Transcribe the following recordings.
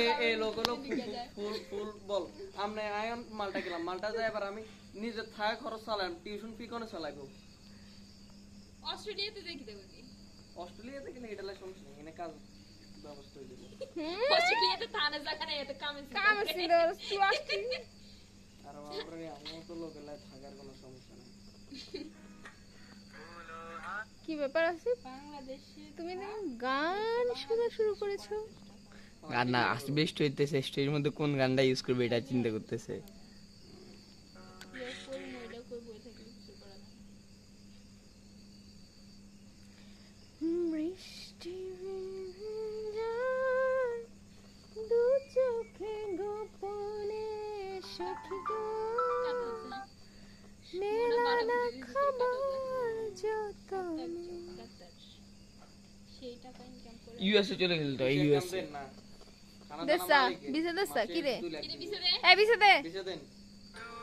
এ এ লোক হলো ফুল ফুল বল। আমরা আয়ন মালটা গেলাম মালটা যাই এবার আমি নিজে থাকা খরচ চালাম টিউশন ফি কোনে চালাইবো? অস্ট্রেলিয়াতে দেখি দেবো কি অস্ট্রেলিয়াতে গেলে এটা সমস্যা নেই এখানে কাজ ব্যবস্থা হয়ে যাবে। অস্ট্রেলিয়াতে থানা জায়গা এত কামে কাম ছিল তুই আর বাপরে আমার তো লোকের থাকার কোনো সমস্যা নেই। কি ব্যাপার আছে বাংলাদেশে তুমি না গান শোনা শুরু করেছ। গান না বেস্ট হইতেছে স্টেজের মধ্যে কোন গানটা ইউজ করবে এটা চিন্তা করতেছে। ইউএসএ চলে গেল তো ইউএসএ দেসা। বিছে দেসা, কি রে? দিবে। বিছে দে বিছে দেন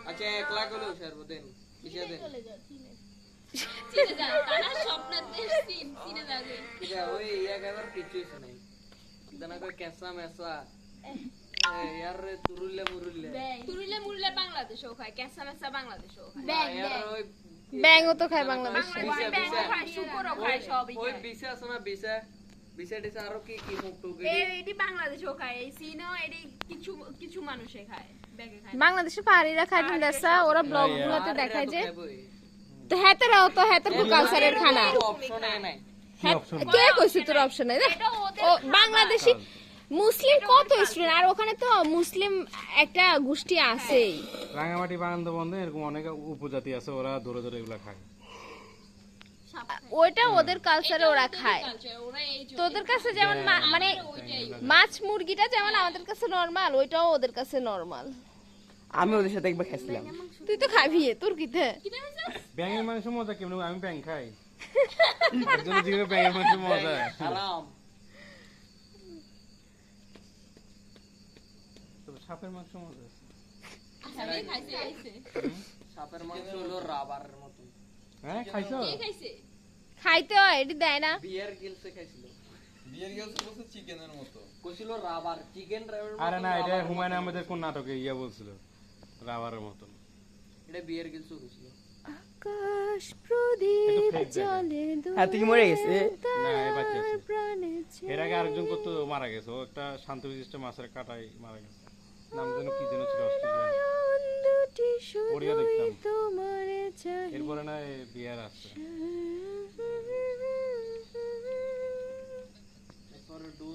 আচ্ছা এক লাখ হলেও সারবো দেন বিছে দেন চিনে যা তারা চিনে যাবে এটা ওই কিছু নাই কই কেসা মেসা এ, খায় ব্যাংও তো বাংলাদেশে ব্যাংক বিছে। শুকরও খায় সবই ওই খায় আছে না বিছে আরও কি কি মুখ টুক এটি? বাংলাদেশও খায় এই চীনও এটি কিছু কিছু মানুষে খায় ব্যাগে খায়। বাংলাদেশে পাহাড়িরা খায় ওরা ব্লগ গুলোতে দেখায় যে তো হেতেরাও তো হেতের কালচারের খানা। হ্যাঁ, কে কইছে তোর অপশন নাই ও বাংলাদেশি মুসলিম কত স্টুডেন্ট আর ওখানে তো মুসলিম একটা গোষ্ঠী আছেই। রাঙামাটি বন্ধে এরকম অনেক উপজাতি আছে ওরা ধরে ধরে এগুলা খায়। ওইটা ওদের কালচারে ওরা খায়। তোদের কাছে যেমন মানে মাছ মুরগিটা যেমন আমাদের কাছে নরমাল ওইটাও ওদের কাছে নরমাল আমি ওদের সাথে একবার খেয়েছিলাম তুই তো খাবি তোর কিতে? ব্যাঙের মাংস মজা কেমন আমি ব্যাং খাই। ব্যাঙের মাংস মজা। সাপের মাংস মজা খাইছে সাপের মাংস হলো রাবারের মতন হ্যাঁ খাইছো? কে খাইছে? খাইতে হয় এটি দেয় না। বিয়ার গিলসে খাইছিল। বিয়ের গেছে বলছে চিকেনের মতো। কইছিল রাবার চিকেন রাবার আরে না এটা হুমায়ুন আহমেদের কোন নাটকে ইয়া বলছিল রাবারের মতন। এটা বিয়ার গিলসও কইছিল আকাশ প্রদীপ এটা fake জলে হ্যাঁ তুই কি মরে গেছে না এই বাচ্চা এর আগে আরেকজন কত মারা গেছে। ও একটা শান্ত বিশিষ্ট মাছের কাটাই মারা গেছে। নাম যেন কি চাই নাই বিয়ার ডু